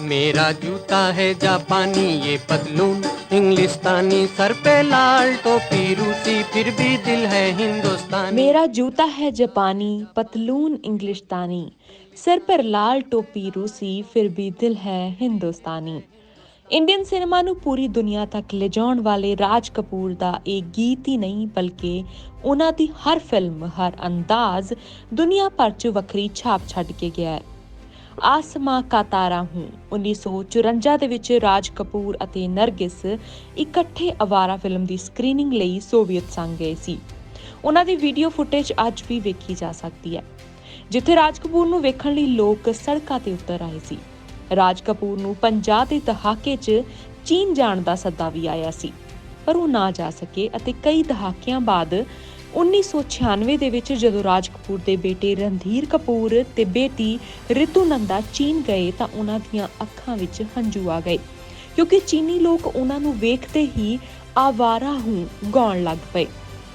मेरा जूता है जापानी ये पतलून इंग्लिस्तानी सर पे लाल टोपी रूसी फिर भी दिल है हिंदुस्तानी मेरा जूता है जापानी पतलून इंग्लिशतानी सिर पर लाल टोपी रूसी ਫਿਰ ਵੀ ਦਿਲ ਹੈ ਹਿੰਦੁਸਤਾਨੀ ਇੰਡੀਅਨ ਸਿਨੇਮਾ ਨੂੰ ਪੂਰੀ ਦੁਨੀਆ ਤੱਕ ਲਿਜਾਉਣ ਵਾਲੇ ਰਾਜ ਕਪੂਰ ਦਾ ਇਹ ਗੀਤ ਹੀ ਨਹੀਂ ਬਲਕਿ ਉਹਨਾਂ ਦੀ ਹਰ ਫਿਲਮ ਹਰ ਅੰਦਾਜ਼ ਦੁਨੀਆ ਭਰ 'ਚ ਵੱਖਰੀ ਛਾਪ ਛੱਡ ਕੇ ਗਿਆ ਹੈ ਆਸਮਾਂ ਕਾ ਤਾਰਾ ਹੂੰ। 1954 ਦੇ ਵਿੱਚ ਰਾਜ ਕਪੂਰ ਅਤੇ ਨਰਗਿਸ ਇਕੱਠੇ ਅਵਾਰਾ ਫਿਲਮ ਦੀ ਸਕਰੀਨਿੰਗ ਲਈ ਸੋਵੀਅਤ ਸੰਘ ਗਏ ਸੀ। ਉਹਨਾਂ ਦੀ ਵੀਡੀਓ ਫੁਟੇਜ ਅੱਜ ਵੀ ਵੇਖੀ ਜਾ ਸਕਦੀ ਹੈ, ਜਿੱਥੇ ਰਾਜ ਕਪੂਰ ਨੂੰ ਵੇਖਣ ਲਈ ਲੋਕ ਸੜਕਾਂ ਤੇ ਉਤਰ ਆਏ ਸੀ। ਰਾਜ ਕਪੂਰ ਨੂੰ 50 ਦੇ ਦਹਾਕੇ 'ਚ ਚੀਨ ਜਾਣ ਦਾ ਸੱਦਾ ਵੀ ਆਇਆ ਸੀ, ਪਰ ਉਹ ਨਾ ਜਾ ਸਕੇ ਅਤੇ ਕਈ ਦਹਾਕਿਆਂ ਬਾਅਦ 1996 ਦੇ ਵਿੱਚ ਜਦੋਂ ਰਾਜ ਕਪੂਰ ਦੇ ਬੇਟੇ ਰਣਧੀਰ ਕਪੂਰ ਤੇ ਬੇਟੀ ਰਿਤੂ ਨੰਦਾ ਚੀਨ ਗਏ ਤਾਂ ਉਹਨਾਂ ਦੀਆਂ ਅੱਖਾਂ ਵਿੱਚ ਹੰਝੂ ਆ ਗਏ। ਕਿਉਂਕਿ ਚੀਨੀ ਲੋਕ ਉਹਨਾਂ ਨੂੰ ਵੇਖਦੇ ਹੀ ਆਵਾਰਾ ਹੂੰ ਗਾਉਣ ਲੱਗ ਪਏ।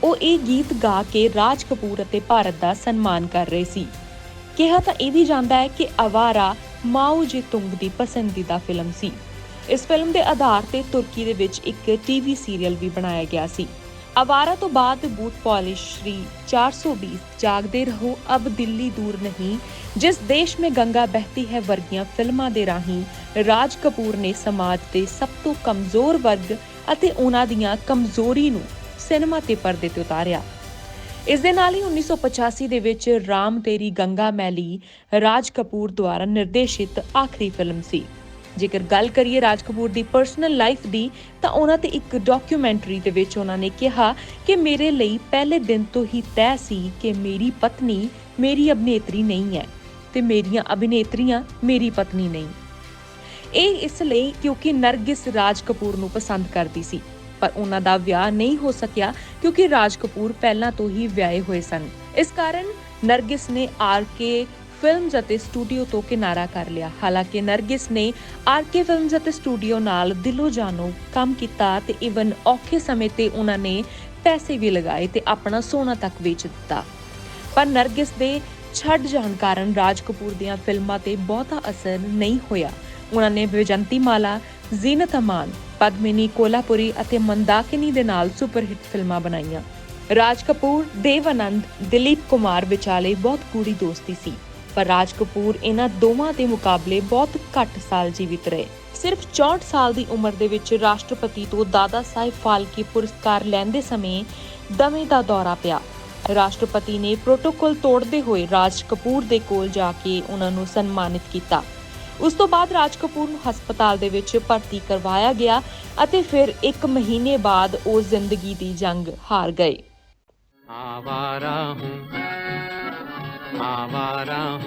ਉਹ ਇਹ ਗੀਤ ਗਾ ਕੇ ਰਾਜ ਕਪੂਰ ਅਤੇ ਭਾਰਤ ਦਾ ਸਨਮਾਨ ਕਰ ਰਹੇ ਸੀ। ਕਿਹਾ ਤਾਂ ਇਹ ਵੀ ਜਾਂਦਾ ਹੈ ਕਿ ਆਵਾਰਾ ਮਾਓ ਜੇ ਤੁੰਗ ਦੀ ਪਸੰਦੀਦਾ ਫਿਲਮ ਸੀ। ਇਸ ਫਿਲਮ ਦੇ ਆਧਾਰ ਤੇ ਤੁਰਕੀ ਦੇ ਵਿੱਚ ਇੱਕ ਟੀਵੀ ਸੀਰੀਅਲ ਵੀ ਬਣਾਇਆ ਗਿਆ ਸੀ। ਆਵਾਰਾ ਤੋਂ ਬਾਅਦ ਬੂਟ ਪਾਲਿਸ਼ ਸ਼੍ਰੀ 420 ਜਾਗਦੇ ਰਹੋ, ਅਬ ਦਿੱਲੀ ਦੂਰ ਨਹੀਂ। ਜਿਸ ਦੇਸ਼ ਮੇਂ ਗੰਗਾ ਬਹਿਤੀ ਹੈ, ਵਰਗੀਆਂ ਫਿਲਮਾਂ ਦੇ ਰਾਹੀਂ ਰਾਜ ਕਪੂਰ ਨੇ ਸਮਾਜ ਦੇ ਸਭ ਤੋਂ ਕਮਜ਼ੋਰ ਵਰਗ ਅਤੇ ਉਹਨਾਂ ਦੀਆਂ ਕਮਜ਼ੋਰੀ ਨੂੰ ਸਿਨੇਮਾ ਤੇ ਪਰਦੇ ਤੇ ਉਤਾਰਿਆ। ਇਸ ਦੇ ਨਾਲ ਹੀ 1985 ਦੇ ਵਿੱਚ ਰਾਮ ਤੇਰੀ ਗੰਗਾ ਮੈਲੀ ਰਾਜ ਕਪੂਰ ਦੁਆਰਾ ਨਿਰਦੇਸ਼ਿਤ ਆਖਰੀ ਫਿਲਮ ਸੀ। ਜੇਕਰ ਗੱਲ ਕਰੀਏ ਰਾਜ ਕਪੂਰ ਦੀ ਪਰਸਨਲ ਲਾਈਫ ਦੀ, ਤਾਂ ਉਹਨਾਂ ਤੇ ਇੱਕ ਡਾਕੂਮੈਂਟਰੀ ਦੇ ਵਿੱਚ ਉਹਨਾਂ ਨੇ ਕਿਹਾ ਕਿ ਮੇਰੇ ਲਈ ਪਹਿਲੇ ਦਿਨ ਤੋਂ ਹੀ ਤੈਅ ਸੀ ਕਿ ਮੇਰੀ ਪਤਨੀ ਮੇਰੀ ਅਭਿਨੇਤਰੀ ਨਹੀਂ ਹੈ ਤੇ ਮੇਰੀਆਂ ਅਭਿਨੇਤਰੀਆਂ ਮੇਰੀ ਪਤਨੀ ਨਹੀਂ। ਇਹ ਇਸ ਲਈ ਕਿਉਂਕਿ ਨਰਗਿਸ ਰਾਜ ਕਪੂਰ ਨੂੰ ਪਸੰਦ ਕਰਦੀ ਸੀ, ਪਰ ਉਹਨਾਂ ਦਾ ਵਿਆਹ ਨਹੀਂ ਹੋ ਸਕਿਆ ਕਿਉਂਕਿ ਰਾਜ ਕਪੂਰ ਪਹਿਲਾਂ ਤੋਂ ਹੀ ਵਿਆਹੇ ਹੋਏ ਸਨ। ਇਸ ਕਾਰਨ ਨਰਗਿਸ ਨੇ ਆਰ ਕੇ ਫਿਲਮਜ਼ ਅਤੇ ਸਟੂਡੀਓ ਤੋਂ ਕਿਨਾਰਾ ਕਰ ਲਿਆ। ਹਾਲਾਂਕਿ ਨਰਗਿਸ ਨੇ ਆਰਕੇ ਫਿਲਮਜ਼ ਅਤੇ ਸਟੂਡੀਓ ਨਾਲ ਦਿਲੋਂ ਜਾਨੋਂ ਕੰਮ ਕੀਤਾ ਤੇ ਇਵਨ ਔਖੇ ਸਮੇਂ ਤੇ ਉਹਨਾਂ ਨੇ ਪੈਸੇ ਵੀ ਲਗਾਏ ਤੇ ਆਪਣਾ ਸੋਨਾ ਤੱਕ ਵੇਚ ਦਿੱਤਾ। ਪਰ ਨਰਗਿਸ ਦੇ ਛੱਡ ਜਾਣ ਕਾਰਨ ਰਾਜ ਕਪੂਰ ਦੀਆਂ ਫਿਲਮਾਂ ਤੇ ਬਹੁਤਾ ਅਸਰ ਨਹੀਂ ਹੋਇਆ। ਉਹਨਾਂ ਨੇ ਵਿਜੰਤੀ ਮਾਲਾ ਜ਼ੀਨਤ ਅਮਾਨ, ਪਦਮਿਨੀ, ਕੋਲਾਪੁਰੀ ਅਤੇ ਮੰਦਾਕਿਨੀ ਦੇ ਨਾਲ ਸੁਪਰਹਿੱਟ ਫਿਲਮਾਂ ਬਣਾਈਆਂ। ਰਾਜ ਕਪੂਰ, ਦੇਵ ਆਨੰਦ, ਦਿਲੀਪ ਕੁਮਾਰ ਵਿਚਾਲੇ ਬਹੁਤ ਗੂੜੀ ਦੋਸਤੀ ਸੀ। ਪਰ ਰਾਜ ਕਪੂਰ ਇਹਨਾਂ ਦੋਵਾਂ ਦੇ ਮੁਕਾਬਲੇ ਬਹੁਤ ਘੱਟ ਸਾਲ ਜੀਵਿਤ ਰਹੇ। ਸਿਰਫ 64 ਸਾਲ ਦੀ ਉਮਰ ਦੇ ਵਿੱਚ ਰਾਸ਼ਟਰਪਤੀ ਤੋਂ ਦਾਦਾ ਸਾਹਿਬ ਫਾਲਕੇ ਪੁਰਸਕਾਰ ਲੈਂਦੇ ਸਮੇਂ ਦਮੇ ਦਾ ਦੌਰਾ ਪਿਆ। ਰਾਸ਼ਟਰਪਤੀ ਨੇ ਪ੍ਰੋਟੋਕੋਲ ਤੋੜਦੇ ਹੋਏ ਰਾਜ ਕਪੂਰ ਦੇ ਕੋਲ ਜਾ ਕੇ ਉਹਨਾਂ ਨੂੰ ਸਨਮਾਨਿਤ ਕੀਤਾ। ਉਸ ਤੋਂ ਬਾਅਦ ਰਾਜ ਕਪੂਰ ਨੂੰ ਹਸਪਤਾਲ ਦੇ ਵਿੱਚ ਭਰਤੀ ਕਰਵਾਇਆ ਗਿਆ ਅਤੇ ਫਿਰ 1 ਮਹੀਨੇ ਬਾਅਦ ਉਹ ਜ਼ਿੰਦਗੀ ਦੀ ਜੰਗ ਹਾਰ ਗਏ। ਆਵਾਰਾ ਹੂੰ। ਆਵਾਰਾ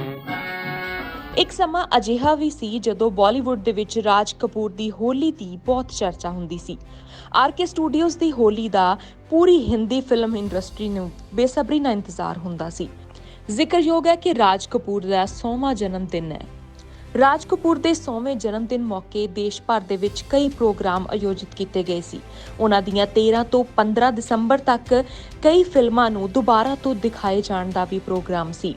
ਇੱਕ ਸਮਾਂ ਅਜਿਹਾ ਵੀ ਸੀ ਜਦੋਂ ਬਾਲੀਵੁੱਡ ਦੇ ਵਿੱਚ ਰਾਜ ਕਪੂਰ ਦੀ ਹੋਲੀ ਦੀ ਬਹੁਤ ਚਰਚਾ ਹੁੰਦੀ ਸੀ। ਆਰਕੇ ਸਟੂਡੀਓਜ਼ ਦੀ ਹੋਲੀ ਦਾ ਪੂਰੀ ਹਿੰਦੀ ਫਿਲਮ ਇੰਡਸਟਰੀ ਨੂੰ ਬੇਸਬਰੀ ਨਾਲ ਇੰਤਜ਼ਾਰ ਹੁੰਦਾ ਸੀ। ਜ਼ਿਕਰਯੋਗ ਹੈ ਕਿ ਰਾਜ ਕਪੂਰ ਦਾ 100ਵਾਂ ਜਨਮ ਦਿਨ ਹੈ। ਰਾਜ ਕਪੂਰ ਦੇ 100ਵੇਂ ਜਨਮ ਦਿਨ ਮੌਕੇ ਦੇਸ਼ ਭਰ ਦੇ ਵਿੱਚ ਕਈ ਪ੍ਰੋਗਰਾਮ ਆਯੋਜਿਤ ਕੀਤੇ ਗਏ ਸੀ। ਉਹਨਾਂ ਦੀਆਂ 13 ਤੋਂ 15 ਦਸੰਬਰ ਤੱਕ ਕਈ ਫਿਲਮਾਂ ਨੂੰ ਦੁਬਾਰਾ ਤੋਂ ਦਿਖਾਏ ਜਾਣ ਦਾ ਵੀ ਪ੍ਰੋਗਰਾਮ ਸੀ।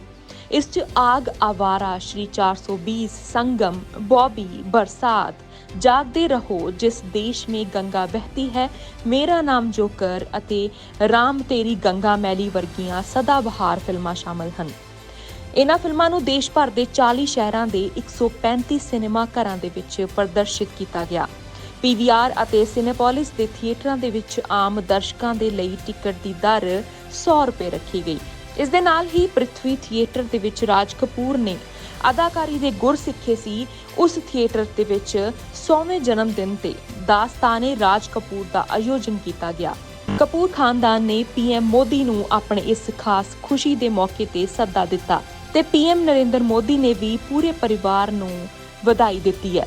ਇਸ 'ਚ ਆਗ, ਆਵਾਰਾ, ਸ਼੍ਰੀ 420 ਸੰਗਮ, ਬੌਬੀ, ਬਰਸਾਤ, ਜਾਗਦੇ ਰਹੋ, ਜਿਸ ਦੇਸ਼ ਮੇਂ ਗੰਗਾ ਬਹਿਤੀ ਹੈ, ਮੇਰਾ ਨਾਮ ਜੋਕਰ ਅਤੇ ਰਾਮ ਤੇਰੀ ਗੰਗਾ ਮੈਲੀ ਵਰਗੀਆਂ ਸਦਾ ਬਹਾਰ ਫਿਲਮਾਂ ਸ਼ਾਮਲ ਹਨ। ਇਹਨਾਂ ਫਿਲਮਾਂ ਨੂੰ ਦੇਸ਼ ਭਰ ਦੇ 40 ਸ਼ਹਿਰਾਂ ਦੇ 135 ਸਿਨੇਮਾ ਘਰਾਂ ਦੇ ਵਿੱਚ ਪ੍ਰਦਰਸ਼ਿਤ ਕੀਤਾ ਗਿਆ। ਪੀਵੀਆਰ ਅਤੇ ਸਿਨੇਪੋਲਿਸ ਦੇ ਥੀਏਟਰਾਂ ਦੇ ਵਿੱਚ ਆਮ ਦਰਸ਼ਕਾਂ ਦੇ ਲਈ ਟਿਕਟ ਦੀ ਦਰ 100 ਰੁਪਏ ਰੱਖੀ ਗਈ। ਇਸ ਦੇ ਨਾਲ ਹੀ ਪ੍ਰਿਥਵੀ ਥੀਏਟਰ ਦੇ ਵਿੱਚ ਰਾਜ ਕਪੂਰ ਨੇ ਅਦਾਕਾਰੀ ਦੇ ਗੁਰ ਸਿੱਖੇ ਸੀ। ਉਸ ਥੀਏਟਰ ਦੇ ਵਿੱਚ 100ਵੇਂ ਜਨਮ ਦਿਨ ਤੇ ਦਾਸਤਾਨੇ ਰਾਜ ਕਪੂਰ ਦਾ ਆਯੋਜਨ ਕੀਤਾ ਗਿਆ। ਕਪੂਰ ਖਾਨਦਾਨ ਨੇ ਪੀਐਮ ਮੋਦੀ ਨੂੰ ਆਪਣੇ ਇਸ ਖਾਸ ਖੁਸ਼ੀ ਦੇ ਮੌਕੇ ਤੇ ਸੱਦਾ ਦਿੱਤਾ। ਤੇ ਪੀਐਮ ਨਰਿੰਦਰ ਮੋਦੀ ਨੇ ਵੀ ਪੂਰੇ ਪਰਿਵਾਰ ਨੂੰ ਵਧਾਈ ਦਿੱਤੀ ਹੈ।